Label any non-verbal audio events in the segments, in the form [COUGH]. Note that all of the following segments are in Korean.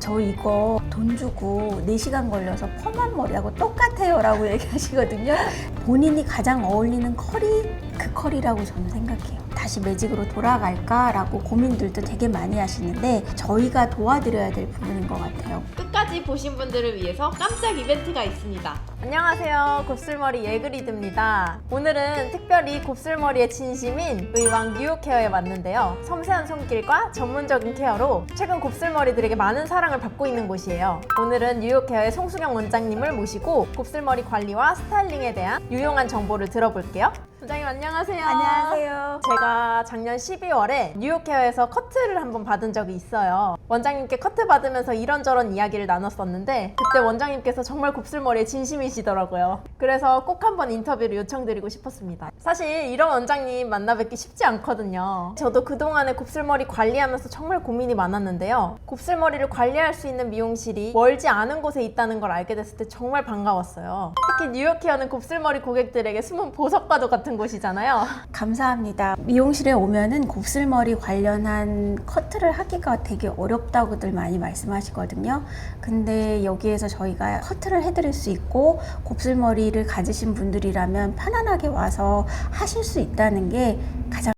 저 이거 돈 주고 4시간 걸려서 펌한 머리하고 똑같아요 라고 얘기하시거든요. 본인이 가장 어울리는 컬이 그 컬이라고 저는 생각해요. 다시 매직으로 돌아갈까라고 고민들도 되게 많이 하시는데 저희가 도와드려야 될 부분인 것 같아요. 끝까지 보신 분들을 위해서 깜짝 이벤트가 있습니다. 안녕하세요. 곱슬머리 예그리드입니다. 오늘은 특별히 곱슬머리의 진심인 의왕 뉴욕 헤어에 왔는데요. 섬세한 손길과 전문적인 케어로 최근 곱슬머리들에게 많은 사랑을 받고 있는 곳이에요. 오늘은 뉴욕 헤어의 송수경 원장님을 모시고 곱슬머리 관리와 스타일링에 대한 유용한 정보를 들어볼게요. 원장님 안녕하세요. 안녕하세요. 제가 작년 12월에 뉴욕 헤어에서 커트를 한번 받은 적이 있어요. 원장님께 커트 받으면서 이런저런 이야기를 나눴었는데 그때 원장님께서 정말 곱슬머리에 진심이 시더라고요. 그래서 꼭 한번 인터뷰를 요청드리고 싶었습니다. 사실 이런 원장님 만나 뵙기 쉽지 않거든요. 저도 그동안에 곱슬머리 관리하면서 정말 고민이 많았는데요. 곱슬머리를 관리할 수 있는 미용실이 멀지 않은 곳에 있다는 걸 알게 됐을 때 정말 반가웠어요. 특히 뉴욕 헤어는 곱슬머리 고객들에게 숨은 보석과도 같은 곳이잖아요. [LAUGHS] 감사합니다. 미용실에 오면은 곱슬머리 관련한 커트를 하기가 되게 어렵다고들 많이 말씀하시거든요. 근데 여기에서 저희가 커트를 해드릴 수 있고 곱슬머리를 가지신 분들이라면 편안하게 와서 하실 수 있다는 게 가장.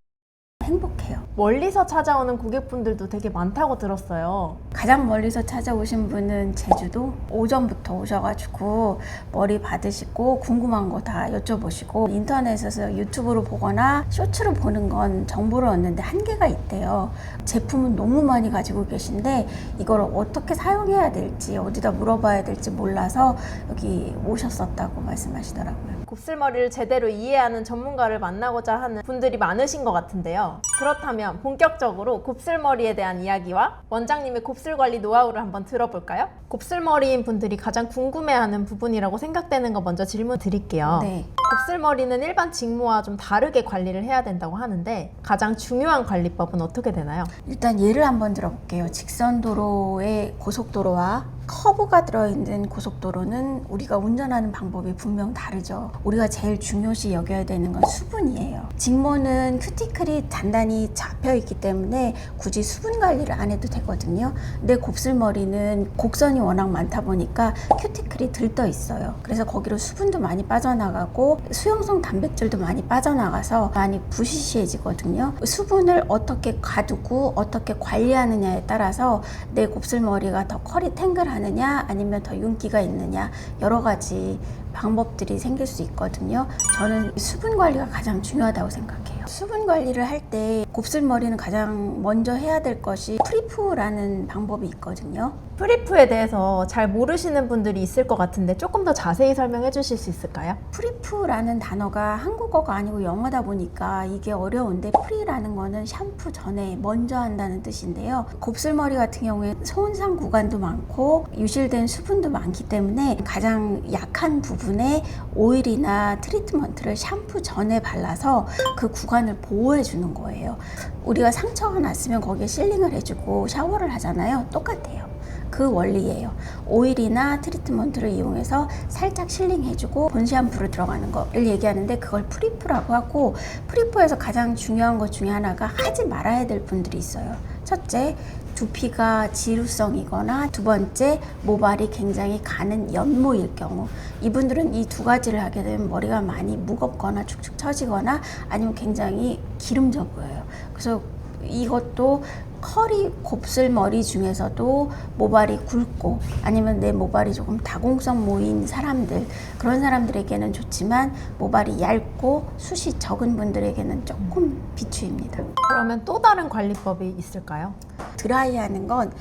멀리서 찾아오는 고객분들도 되게 많다고 들었어요. 가장 멀리서 찾아오신 분은 제주도 오전부터 오셔가지고 머리 받으시고 궁금한 거 다 여쭤보시고 인터넷에서 유튜브로 보거나 쇼츠로 보는 건 정보를 얻는데 한계가 있대요. 제품은 너무 많이 가지고 계신데 이걸 어떻게 사용해야 될지 어디다 물어봐야 될지 몰라서 여기 오셨었다고 말씀하시더라고요. 곱슬머리를 제대로 이해하는 전문가를 만나고자 하는 분들이 많으신 것 같은데요. 그렇다면 본격적으로 곱슬머리에 대한 이야기와 원장님의 곱슬 관리 노하우를 한번 들어볼까요? 곱슬머리인 분들이 가장 궁금해하는 부분이라고 생각되는 거 먼저 질문 드릴게요. 네. 곱슬머리는 일반 직모와 좀 다르게 관리를 해야 된다고 하는데 가장 중요한 관리법은 어떻게 되나요? 일단 예를 한번 들어볼게요. 직선 도로의 고속도로와 커브가 들어있는 고속도로는 우리가 운전하는 방법이 분명 다르죠. 우리가 제일 중요시 여겨야 되는 건 수분이에요. 직모는 큐티클이 단단히 잡혀 있기 때문에 굳이 수분 관리를 안 해도 되거든요. 근데 곱슬머리는 곡선이 워낙 많다 보니까 큐티클이 들떠 있어요. 그래서 거기로 수분도 많이 빠져나가고 수용성 단백질도 많이 빠져나가서 많이 부시시해지거든요. 수분을 어떻게 가두고 어떻게 관리하느냐에 따라서 내 곱슬머리가 더 컬이 탱글 하느냐 아니면 더 윤기가 있느냐 여러 가지 방법들이 생길 수 있거든요. 저는 수분 관리가 가장 중요하다고 생각해요. 수분 관리를 할 때 곱슬머리는 가장 먼저 해야 될 것이 프리프라는 방법이 있거든요. 프리프에 대해서 잘 모르시는 분들이 있을 것 같은데 조금 더 자세히 설명해 주실 수 있을까요? 프리프라는 단어가 한국어가 아니고 영어다 보니까 이게 어려운데 프리라는 거는 샴푸 전에 먼저 한다는 뜻인데요. 곱슬머리 같은 경우에 손상 구간도 많고 유실된 수분도 많기 때문에 가장 약한 부분 에 오일이나 트리트먼트를 샴푸 전에 발라서 그 구간을 보호해 주는 거예요. 우리가 상처가 났으면 거기에 실링을 해주고 샤워를 하잖아요. 똑같아요. 그 원리예요. 오일이나 트리트먼트를 이용해서 살짝 실링해주고 본 샴푸로 들어가는 거를 얘기하는데 그걸 프리프라고 하고 프리프에서 가장 중요한 것 중에 하나가 하지 말아야 될 분들이 있어요. 첫째, 두피가 지루성이거나 두 번째, 모발이 굉장히 가는 연모일 경우 이분들은 이 두 가지를 하게 되면 머리가 많이 무겁거나 축축 처지거나 아니면 굉장히 기름져 보여요. 그래서 이것도 컬이 곱슬머리 중에서도 모발이 굵고 아니면 내 모발이 조금 다공성 모인 사람들 그런 사람들에게는 좋지만 모발이 얇고 숱이 적은 분들에게는 조금 비추입니다. 그러면 또 다른 관리법이 있을까요? 드라이하는 건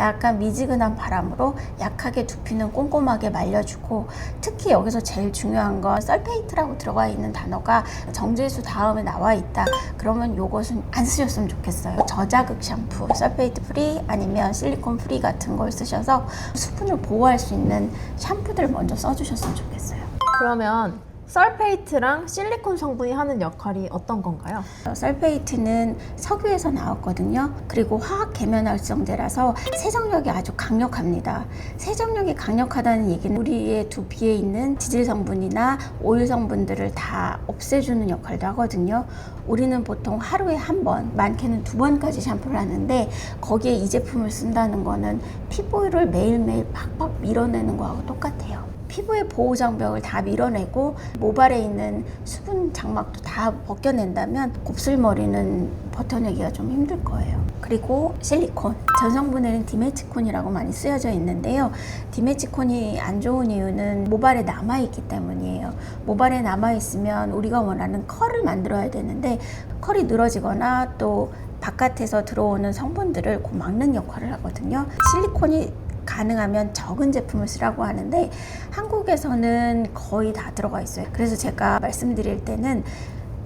약간 미지근한 바람으로 약하게 두피는 꼼꼼하게 말려주고 특히 여기서 제일 중요한 건 설페이트라고 들어가 있는 단어가 정제수 다음에 나와 있다. 그러면 요것은 안 쓰셨으면 좋겠어요. 저자극 샴푸, 설페이트 프리 아니면 실리콘 프리 같은 걸 쓰셔서 수분을 보호할 수 있는 샴푸들 먼저 써주셨으면 좋겠어요. 그러면 설페이트랑 실리콘 성분이 하는 역할이 어떤 건가요? 설페이트는 석유에서 나왔거든요. 그리고 화학 계면 활성제라서 세정력이 아주 강력합니다. 세정력이 강력하다는 얘기는 우리의 두피에 있는 지질 성분이나 오일 성분들을 다 없애주는 역할도 하거든요. 우리는 보통 하루에 한 번, 많게는 두 번까지 샴푸를 하는데 거기에 이 제품을 쓴다는 거는 피부를 매일매일 팍팍 밀어내는 거하고 똑같아요. 피부의 보호 장벽을 다 밀어내고 모발에 있는 수분 장막도 다 벗겨낸다면 곱슬머리는 버텨내기가 좀 힘들 거예요. 그리고 실리콘. 전성분에는 디메치콘이라고 많이 쓰여져 있는데요. 디메치콘이 안 좋은 이유는 모발에 남아있기 때문이에요. 모발에 남아있으면 우리가 원하는 컬을 만들어야 되는데 컬이 늘어지거나 또 바깥에서 들어오는 성분들을 그 막는 역할을 하거든요. 실리콘이 가능하면 적은 제품을 쓰라고 하는데 한국에서는 거의 다 들어가 있어요. 그래서 제가 말씀드릴 때는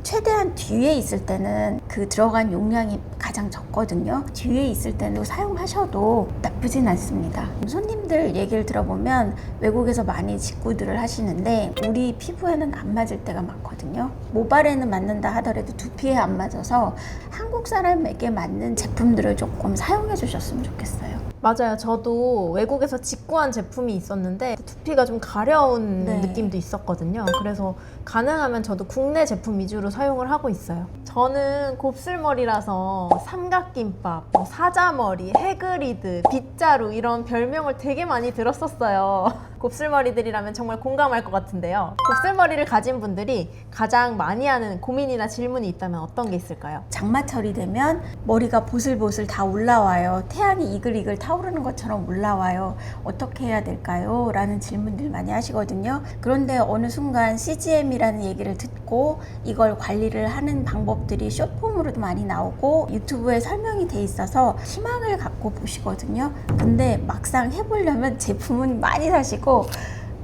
최대한 뒤에 있을 때는 그 들어간 용량이 가장 적거든요. 뒤에 있을 때는 사용하셔도 나쁘진 않습니다. 손님들 얘기를 들어보면 외국에서 많이 직구들을 하시는데 우리 피부에는 안 맞을 때가 많거든요. 모발에는 맞는다 하더라도 두피에 안 맞아서 한국 사람에게 맞는 제품들을 조금 사용해 주셨으면 좋겠어요. 맞아요. 저도 외국에서 직구한 제품이 있었는데 두피가 좀 가려운 네. 느낌도 있었거든요. 그래서 가능하면 저도 국내 제품 위주로 사용을 하고 있어요. 저는 곱슬머리라서 삼각김밥, 뭐 사자머리, 해그리드, 빗자루 이런 별명을 되게 많이 들었었어요. [LAUGHS] 곱슬머리들이라면 정말 공감할 것 같은데요. 곱슬머리를 가진 분들이 가장 많이 하는 고민이나 질문이 있다면 어떤 게 있을까요? 장마철이 되면 머리가 보슬보슬 다 올라와요. 태양이 이글이글 타 오르는 것처럼 올라와요. 어떻게 해야 될까요? 라는 질문들 많이 하시거든요. 그런데 어느 순간 CGM이라는 얘기를 듣고 이걸 관리를 하는 방법들이 숏폼으로도 많이 나오고 유튜브에 설명이 돼 있어서 희망을 갖고 보시거든요. 근데 막상 해보려면 [LAUGHS] 제품은 많이 사시고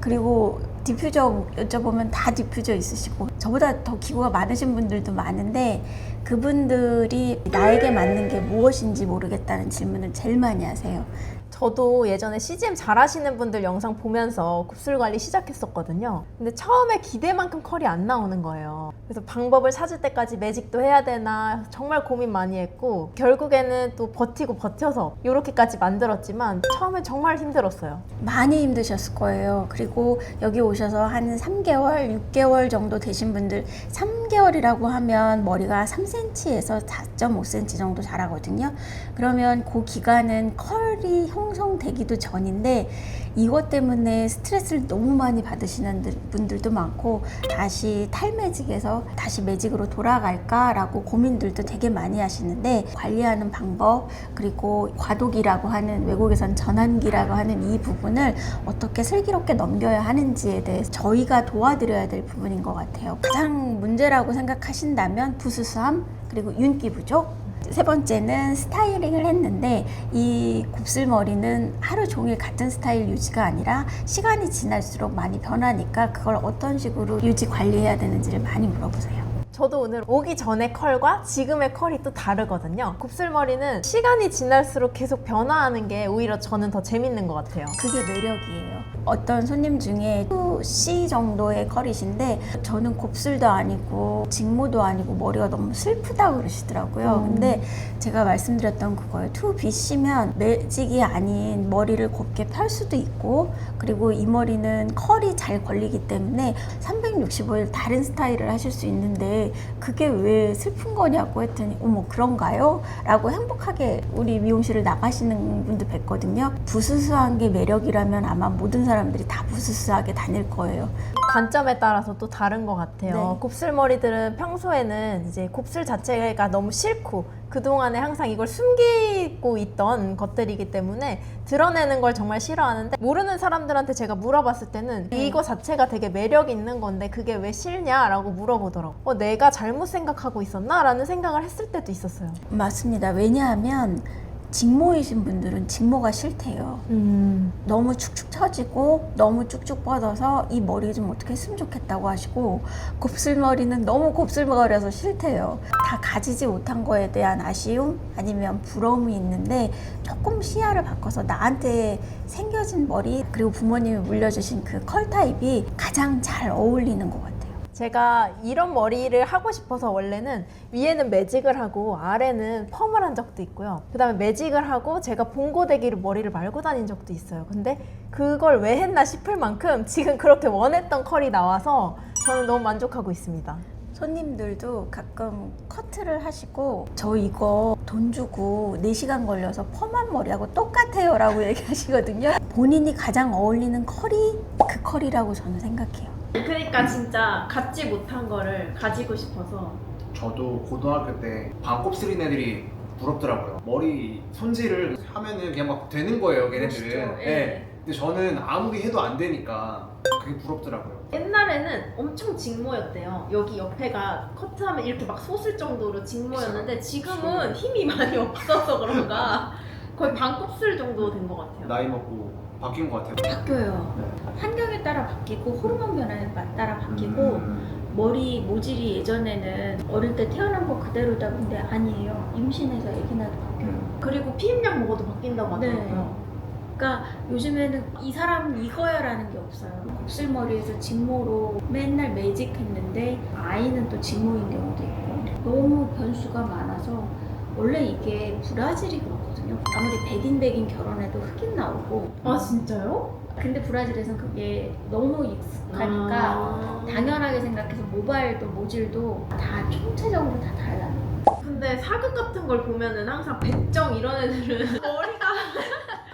그리고 디퓨저 여쭤보면 다 디퓨저 있으시고 저보다 더 기구가 많으신 분들도 많은데 그분들이 나에게 맞는 게 무엇인지 모르겠다는 질문을 제일 많이 하세요. 저도 예전에 CGM 잘하시는 분들 영상 보면서 곱슬 관리 시작했었거든요. 근데 처음에 기대만큼 컬이 안 나오는 거예요. 그래서 방법을 찾을 때까지 매직도 해야 되나 정말 고민 많이 했고 결국에는 또 버티고 버텨서 이렇게까지 만들었지만 처음엔 정말 힘들었어요. 많이 힘드셨을 거예요. 그리고 여기 오셔서 한 3개월, 6개월 정도 되신 분들 3 개월이라고 하면 머리가 3cm에서 4.5cm 정도 자라거든요. 그러면 그 기간은 컬이 형성되기도 전인데 이것 때문에 스트레스를 너무 많이 받으시는 들- 분들도 많고 다시 탈매직에서 다시 매직으로 돌아갈까라고 고민들도 되게 많이 하시는데 관리하는 방법 그리고 과도기라고 하는 외국에선 전환기라고 하는 이 부분을 어떻게 슬기롭게 넘겨야 하는지에 대해서 저희가 도와드려야 될 부분인 것 같아요. 가장 문제라고 생각하신다면 부수수함 그리고 윤기 부족 세 번째는 스타일링을 했는데 이 곱슬머리는 하루 종일 같은 스타일 유지가 아니라 시간이 지날수록 많이 변하니까 그걸 어떤 식으로 유지 관리해야 되는지를 많이 물어보세요. 저도 오늘 오기 전의 컬과 지금의 컬이 또 다르거든요. 곱슬머리는 시간이 지날수록 계속 변화하는 게 오히려 저는 더 재밌는 것 같아요. 그게 매력이에요. 어떤 손님 중에 2C 정도의 컬이신데 저는 곱슬도 아니고 직모도 아니고 머리가 너무 슬프다고 그러시더라고요. 음. 근데 제가 말씀드렸던 그거예요. 2BC면 매직이 아닌 머리를 곱게 펼 수도 있고 그리고 이 머리는 컬이 잘 걸리기 때문에 365일 다른 스타일을 하실 수 있는데 그게 왜 슬픈 거냐고 했더니 어머 그런가요? 라고 행복하게 우리 미용실을 나가시는 분도 뵀거든요. 부스스한 게 매력이라면 아마 모든 사람들이 다 부스스하게 다닐 거예요. 관점에 따라서 또 다른 것 같아요. 네. 곱슬머리들은 평소에는 이제 곱슬 자체가 너무 싫고 그동안에 항상 이걸 숨기고 있던 것들이기 때문에 드러내는 걸 정말 싫어하는데 모르는 사람들한테 제가 물어봤을 때는 네. 이거 자체가 되게 매력 있는 건데 그게 왜 싫냐라고 물어보더라고. 어, 내가 잘못 생각하고 있었나라는 생각을 했을 때도 있었어요. 맞습니다. 왜냐하면 직모이신 분들은 직모가 싫대요. 음. 너무 축축 처지고 너무 쭉쭉 뻗어서 이 머리 좀 어떻게 했으면 좋겠다고 하시고 곱슬머리는 너무 곱슬머리라서 싫대요. 다 가지지 못한 거에 대한 아쉬움 아니면 부러움이 있는데 조금 시야를 바꿔서 나한테 생겨진 머리 그리고 부모님이 물려주신 그 컬 타입이 가장 잘 어울리는 것 같아요. 제가 이런 머리를 하고 싶어서 원래는 위에는 매직을 하고 아래는 펌을 한 적도 있고요. 그 다음에 매직을 하고 제가 봉고데기로 머리를 말고 다닌 적도 있어요. 근데 그걸 왜 했나 싶을 만큼 지금 그렇게 원했던 컬이 나와서 저는 너무 만족하고 있습니다. 손님들도 가끔 커트를 하시고 저 이거 돈 주고 4시간 걸려서 펌한 머리하고 똑같아요 라고 [LAUGHS] 얘기하시거든요. 본인이 가장 어울리는 컬이 그 컬이라고 저는 생각해요. 그러니까 진짜 갖지 못한 거를 가지고 싶어서 저도 고등학교 때 반곱슬인 애들이 부럽더라고요. 머리 손질을 하면은 그냥 막 되는 거예요, 걔네들은. 멋있죠, 예. 네. 근데 저는 아무리 해도 안 되니까 그게 부럽더라고요. 옛날에는 엄청 직모였대요. 여기 옆에가 커트하면 이렇게 막 솟을 정도로 직모였는데 지금은 힘이 많이 없어서 그런가 거의 반곱슬 정도 된 것 같아요. 나이 먹고 바뀐 것 같아요. 바뀌어요. 네. 환경에 따라 바뀌고 호르몬 변화에 따라 바뀌고 음. 머리 모질이 예전에는 어릴 때 태어난 거 그대로다 근데 아니에요. 임신해서 아기 나도 바뀌어요. 그리고 피임약 먹어도 바뀐다고 네. 하더라고요. 그러니까 요즘에는 이 사람은 이거야라는 게 없어요. 곱슬머리에서 직모로 맨날 매직했는데 아이는 또 직모인 경우도 있고 너무 변수가 많아서 원래 이게 브라질이 그렇거든요. 아무리 백인 백인 결혼해도 흑인 나오고 아 진짜요? 근데 브라질에선 그게 너무 익숙하니까 아. 당연하게 생각해서 모발도 모질도 다 총체적으로 다 달라요. 근데 사극 같은 걸 보면은 항상 백정 이런 애들은 [LAUGHS] 머리가 [LAUGHS]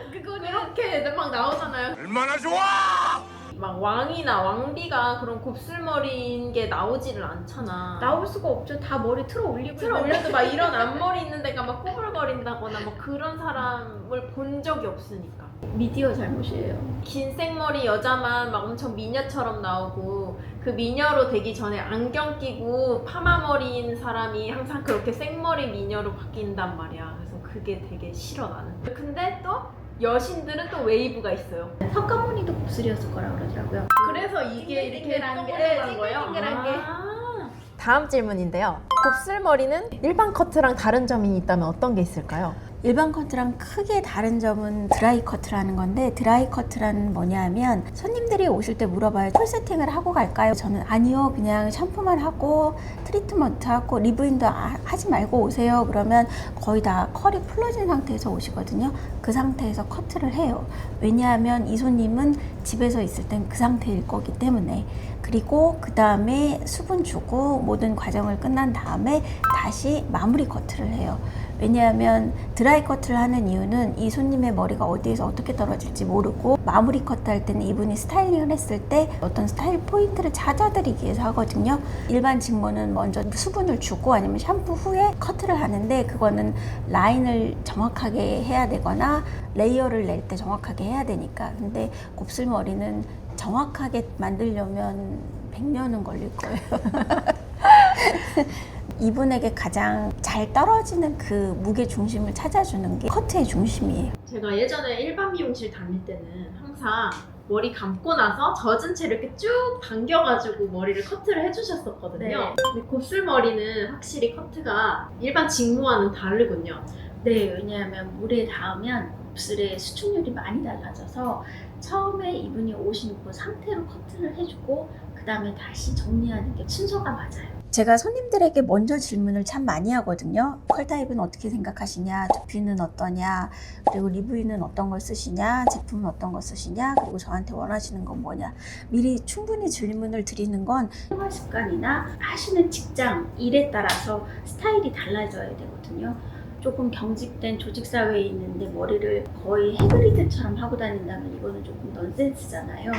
그렇게 애들 막 나오잖아요. 얼마나 좋아! 막 왕이나 왕비가 그런 곱슬머리인 게 나오지를 않잖아. 나올 수가 없죠. 다 머리 틀어 올리고 틀어 있는데. 올려도 막 이런 [LAUGHS] 앞머리 있는 데가 막 꼬불거린다거나 뭐 그런 사람을 본 적이 없으니까. 미디어 잘못이에요. 긴 생머리 여자만 막 엄청 미녀처럼 나오고 그 미녀로 되기 전에 안경 끼고 파마머리인 사람이 항상 그렇게 생머리 미녀로 바뀐단 말이야. 그래서 그게 되게 싫어 나는. 근데 또 여신들은 또 웨이브가 있어요. 석가모니도 곱슬이었을 거라 그러더라고요. 그래서 이게 이렇게 띵글띵글한 게, 동글동글한 거예요. 띵글띵글한 게. 아. 다음 질문인데요. 곱슬머리는 일반 커트랑 다른 점이 있다면 어떤 게 있을까요? 일반 커트랑 크게 다른 점은 드라이 커트라는 건데 드라이 커트라는 뭐냐면 손님들이 오실 때 물어봐요. 풀 세팅을 하고 갈까요? 저는 아니요. 그냥 샴푸만 하고 트리트먼트 하고 리브인도 아- 하지 말고 오세요. 그러면 거의 다 컬이 풀러진 상태에서 오시거든요. 그 상태에서 커트를 해요. 왜냐하면 이 손님은 집에서 있을 땐 그 상태일 거기 때문에 그리고 그 다음에 수분 주고 모든 과정을 끝난 다음에 다시 마무리 커트를 해요. 왜냐하면 드라이 커트를 하는 이유는 이 손님의 머리가 어디에서 어떻게 떨어질지 모르고 마무리 커트 할 때는 이분이 스타일링을 했을 때 어떤 스타일 포인트를 찾아드리기 위해서 하거든요. 일반 직모는 먼저 수분을 주고 아니면 샴푸 후에 커트를 하는데 그거는 라인을 정확하게 해야 되거나 레이어를 낼 때 정확하게 해야 되니까. 근데 곱슬머리는 정확하게 만들려면 100년은 걸릴 거예요. [LAUGHS] 이분에게 가장 잘 떨어지는 그 무게 중심을 찾아주는 게 커트의 중심이에요. 제가 예전에 일반 미용실 다닐 때는 항상 머리 감고 나서 젖은 채를 이렇게 쭉 당겨가지고 머리를 커트를 해주셨었거든요. 네. 근데 곱슬머리는 확실히 커트가 일반 직모와는 다르군요. 네, 왜냐하면 물에 닿으면 곱슬의 수축률이 많이 달라져서 처음에 이분이 오신 그 상태로 커트를 해주고 그 다음에 다시 정리하는 게 순서가 맞아요. 제가 손님들에게 먼저 질문을 참 많이 하거든요. 컬 타입은 어떻게 생각하시냐, 두피는 어떠냐, 그리고 리브인은 어떤 걸 쓰시냐, 제품은 어떤 걸 쓰시냐, 그리고 저한테 원하시는 건 뭐냐. 미리 충분히 질문을 드리는 건 생활 습관이나 하시는 직장, 일에 따라서 스타일이 달라져야 되거든요. 조금 경직된 조직 사회에 있는데 머리를 거의 해그리드처럼 하고 다닌다면 이거는 조금 넌센스잖아요.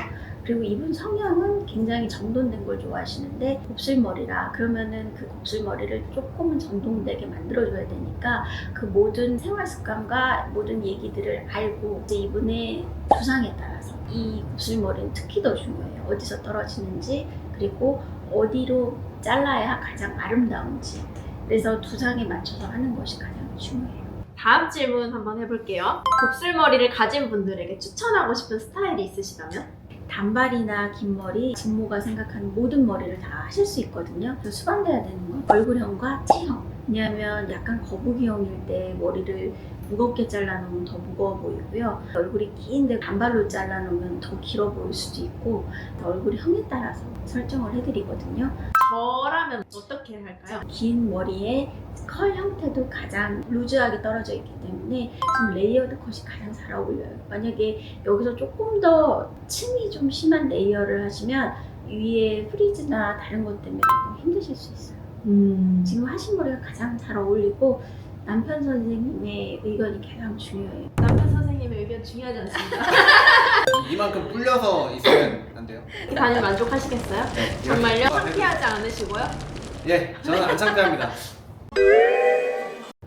그리고 이분 성향은 굉장히 정돈된 걸 좋아하시는데 곱슬머리라 그러면은 그 곱슬머리를 조금은 정돈되게 만들어줘야 되니까 그 모든 생활 습관과 모든 얘기들을 알고 이제 이분의 두상에 따라서 이 곱슬머리는 특히 더 중요해요. 어디서 떨어지는지 그리고 어디로 잘라야 가장 아름다운지 그래서 두상에 맞춰서 하는 것이 가장 중요해요. 다음 질문 한번 해볼게요. 곱슬머리를 가진 분들에게 추천하고 싶은 스타일이 있으시다면? 단발이나 긴 머리, 직모가 생각하는 모든 머리를 다 하실 수 있거든요. 그래서 수반돼야 되는 건 얼굴형과 체형. 왜냐하면 약간 거북이형일 때 머리를 무겁게 잘라놓으면 더 무거워 보이고요. 얼굴이 긴데 단발로 잘라놓으면 더 길어 보일 수도 있고 얼굴이 형에 따라서 설정을 해드리거든요. 저라면 어떻게 할까요? 긴 머리에 컬 형태도 가장 루즈하게 떨어져 있기 때문에 지금 레이어드 컷이 가장 잘 어울려요. 만약에 여기서 조금 더 층이 좀 심한 레이어를 하시면 위에 프리즈나 다른 것 때문에 조금 힘드실 수 있어요. 음. 지금 하신 머리가 가장 잘 어울리고 남편 선생님의 의견이 가장 중요해요. 남편 선생님의 의견 중요하지 않습니다. [LAUGHS] 이만큼 불려서 있으면 안 돼요? 이렇게 다니면 만족하시겠어요? 네. 정말요? 이렇게 창피하지 않으시고요? 예, 저는 안 창피합니다.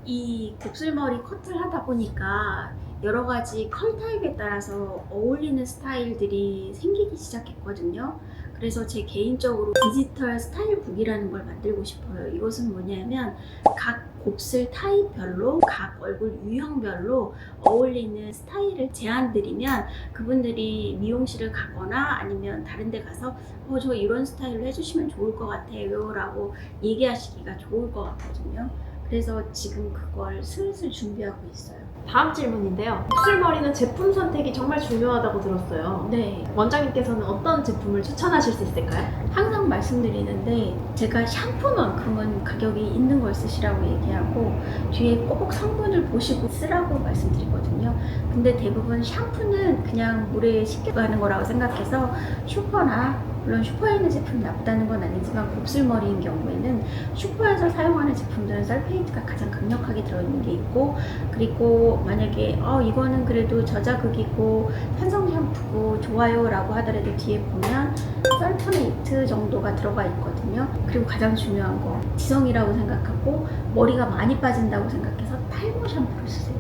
이 곱슬머리 커트를 하다 보니까 여러 가지 컬 타입에 따라서 어울리는 스타일들이 생기기 시작했거든요. 그래서 제 개인적으로 디지털 스타일북이라는 걸 만들고 싶어요. 이것은 뭐냐면 각 곱슬 타입별로 각 얼굴 유형별로 어울리는 스타일을 제안드리면 그분들이 미용실을 가거나 아니면 다른 데 가서 어, 저 이런 스타일로 해주시면 좋을 것 같아요 라고 얘기하시기가 좋을 것 같거든요. 그래서 지금 그걸 슬슬 준비하고 있어요. 다음 질문인데요. 곱슬머리는 제품 선택이 정말 중요하다고 들었어요. 네, 원장님께서는 어떤 제품을 추천하실 수 있을까요? 항상 말씀드리는데 제가 샴푸만큼은 가격이 있는 걸 쓰시라고 얘기하고 뒤에 꼭 성분을 보시고 쓰라고 말씀드리거든요. 근데 대부분 샴푸는 그냥 물에 쉽게 가는 거라고 생각해서 슈퍼나 물론 슈퍼에 있는 제품이 나쁘다는 건 아니지만 곱슬머리인 경우에는 슈퍼에서 사용하는 제품들은 설페이트가 가장 강력하게 들어있는 게 있고 그리고 만약에 어 이거는 그래도 저자극이고 산성 샴푸고 좋아요 라고 하더라도 뒤에 보면 썰퍼네이트 정도가 들어가 있거든요. 그리고 가장 중요한 거 지성이라고 생각하고 머리가 많이 빠진다고 생각해서 탈모 샴푸를 쓰세요.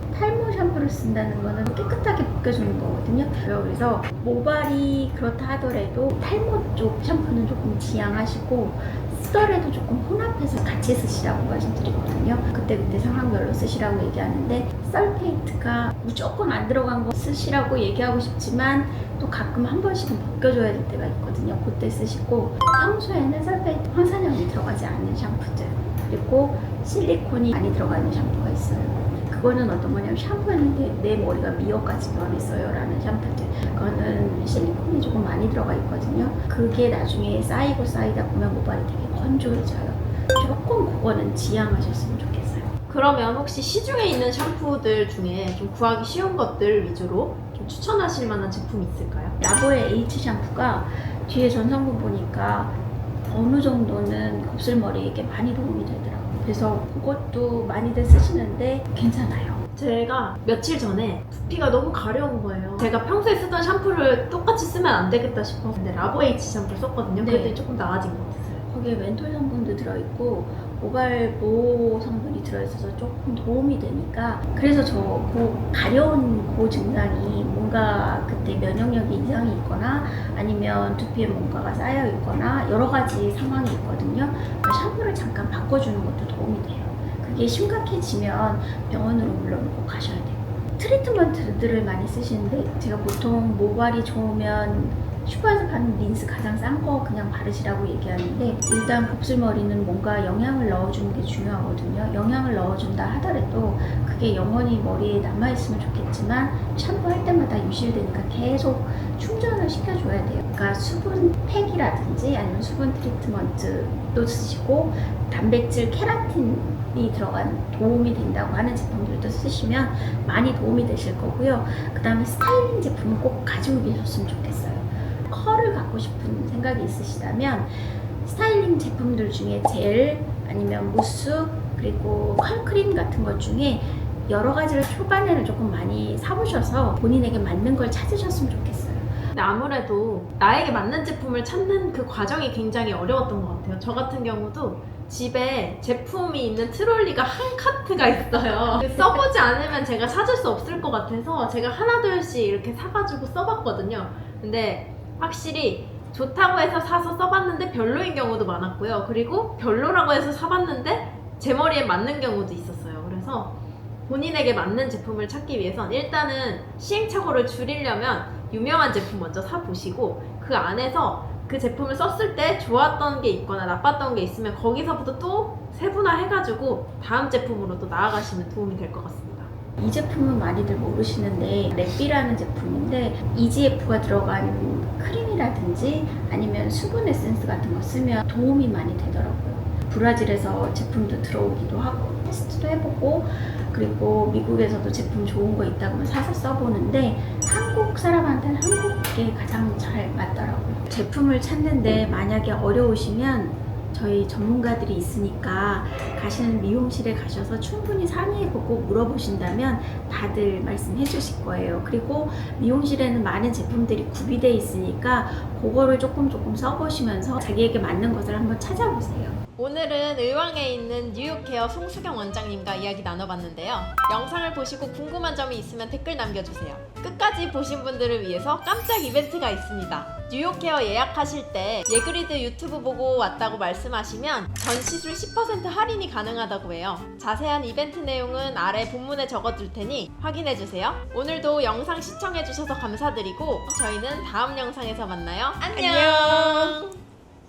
샴푸를 쓴다는 거는 깨끗하게 벗겨주는 거거든요. 그래서 모발이 그렇다 하더라도 탈모 쪽 샴푸는 조금 지양하시고 쓰더라도 조금 혼합해서 같이 쓰시라고 말씀드리거든요. 그때그때 상황별로 쓰시라고 얘기하는데 썰페이트가 무조건 안 들어간 거 쓰시라고 얘기하고 싶지만 또 가끔 한 번씩은 벗겨줘야 될 때가 있거든요. 그때 쓰시고 평소에는 설페이트 황산염이 들어가지 않는 샴푸들 그리고 실리콘이 많이 들어가는 샴푸가 있어요. 그거는 어떤 거냐면 샴푸했는데 내 머리가 미역까지 변했어요 라는 샴푸들 그거는 실리콘이 조금 많이 들어가 있거든요. 그게 나중에 쌓이고 쌓이다 보면 모발이 되게 건조해져요. 조금 그거는 지양하셨으면 좋겠어요. 그러면 혹시 시중에 있는 샴푸들 중에 좀 구하기 쉬운 것들 위주로 좀 추천하실 만한 제품이 있을까요? 라보의 H 샴푸가 뒤에 전성분 보니까 어느 정도는 곱슬머리에게 많이 도움이 되더라고요. 그래서 그것도 많이들 쓰시는데 괜찮아요. 제가 며칠 전에 두피가 너무 가려운 거예요. 제가 평소에 쓰던 샴푸를 똑같이 쓰면 안 되겠다 싶어서 근데 라보에이치 샴푸를 썼거든요. 네. 그랬더니 조금 나아진 것 같았어요. 거기에 멘톨 성분도 들어있고 모발 보호 성분이 들어있어서 조금 도움이 되니까 그래서 저그 가려운 그 증상이 뭔가 그때 면역력이 이상이 있거나 아니면 두피에 뭔가가 쌓여 있거나 여러 가지 상황이 있거든요. 샴푸를 잠깐 바꿔주는 것도 도움이 돼요. 그게 심각해지면 병원으로 물론 꼭 가셔야 돼요. 트리트먼트들을 많이 쓰시는데 제가 보통 모발이 좋으면 슈퍼에서 파는 린스 가장 싼 거 그냥 바르시라고 얘기하는데 일단 곱슬머리는 뭔가 영양을 넣어주는 게 중요하거든요. 영양을 넣어준다 하더라도 그게 영원히 머리에 남아있으면 좋겠지만 샴푸할 때마다 유실되니까 계속 충전을 시켜줘야 돼요. 그러니까 수분 팩이라든지 아니면 수분 트리트먼트도 쓰시고 단백질 케라틴이 들어간 도움이 된다고 하는 제품들도 쓰시면 많이 도움이 되실 거고요. 그 다음에 스타일링 제품은 꼭 가지고 계셨으면 좋겠어요. 컬을 갖고 싶은 생각이 있으시다면 스타일링 제품들 중에 젤 아니면 무스 그리고 컬크림 같은 것 중에 여러 가지를 초반에는 조금 많이 사보셔서 본인에게 맞는 걸 찾으셨으면 좋겠어요. 아무래도 나에게 맞는 제품을 찾는 그 과정이 굉장히 어려웠던 것 같아요. 저 같은 경우도 집에 제품이 있는 트롤리가 한 카트가 있어요. 써보지 않으면 제가 찾을 수 없을 것 같아서 제가 하나둘씩 이렇게 사가지고 써봤거든요. 근데 확실히 좋다고 해서 사서 써봤는데 별로인 경우도 많았고요. 그리고 별로라고 해서 사봤는데 제 머리에 맞는 경우도 있었어요. 그래서 본인에게 맞는 제품을 찾기 위해선 일단은 시행착오를 줄이려면 유명한 제품 먼저 사보시고 그 안에서 그 제품을 썼을 때 좋았던 게 있거나 나빴던 게 있으면 거기서부터 또 세분화해가지고 다음 제품으로 또 나아가시면 도움이 될 것 같습니다. 이 제품은 많이들 모르시는데 랩비라는 제품인데 EGF가 들어간 크림이라든지 아니면 수분 에센스 같은 거 쓰면 도움이 많이 되더라고요. 브라질에서 제품도 들어오기도 하고 테스트도 해보고 그리고 미국에서도 제품 좋은 거 있다고 하면 사서 써보는데 한국 사람한테는 한국게 가장 잘 맞더라고요. 제품을 찾는데 만약에 어려우시면 저희 전문가들이 있으니까 가시는 미용실에 가셔서 충분히 상의해보고 물어보신다면 다들 말씀해 주실 거예요. 그리고 미용실에는 많은 제품들이 구비되어 있으니까 그거를 조금 조금 써보시면서 자기에게 맞는 것을 한번 찾아보세요. 오늘은 의왕에 있는 뉴욕케어 송수경 원장님과 이야기 나눠봤는데요. 영상을 보시고 궁금한 점이 있으면 댓글 남겨주세요. 끝까지 보신 분들을 위해서 깜짝 이벤트가 있습니다. 뉴욕케어 예약하실 때 예그리드 유튜브 보고 왔다고 말씀하시면 전 시술 10% 할인이 가능하다고 해요. 자세한 이벤트 내용은 아래 본문에 적어둘 테니 확인해주세요. 오늘도 영상 시청해주셔서 감사드리고 저희는 다음 영상에서 만나요. 안녕.